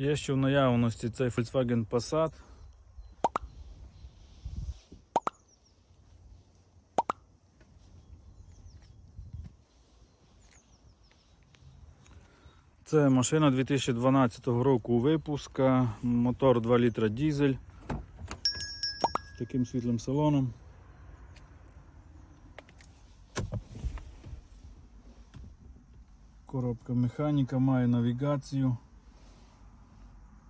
Є ще в наявності цей Volkswagen Passat. Це машина 2012 року випуска, мотор 2 літра дізель з таким світлим салоном. Коробка механіка має навігацію,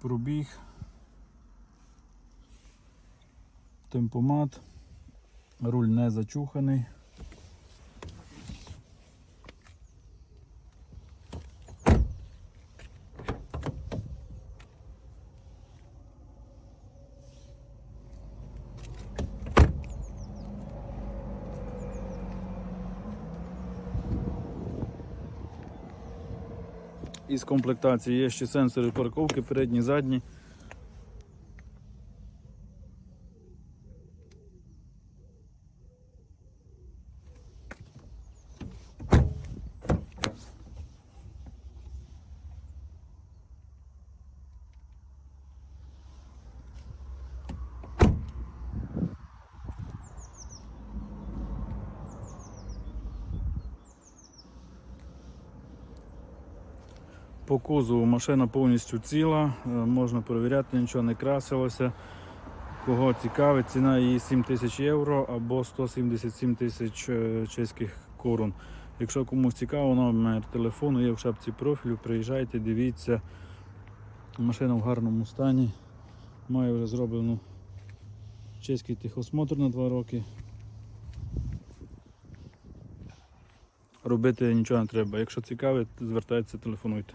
пробіг, темпомат, руль не зачуханий. Із комплектації є ще сенсори парковки, передні, задні. По кузову машина повністю ціла, е, можна перевіряти, нічого не красилося. Кого цікавить, ціна її 7 тисяч євро або 177 тисяч е, чеських корун. Якщо комусь цікаво, номер телефону є в шапці профілю, приїжджайте, дивіться. Машина в гарному стані. Має вже зроблену чеський техосмотр на 2 роки. Робити нічого не треба. Якщо цікавить, звертайтеся, телефонуйте.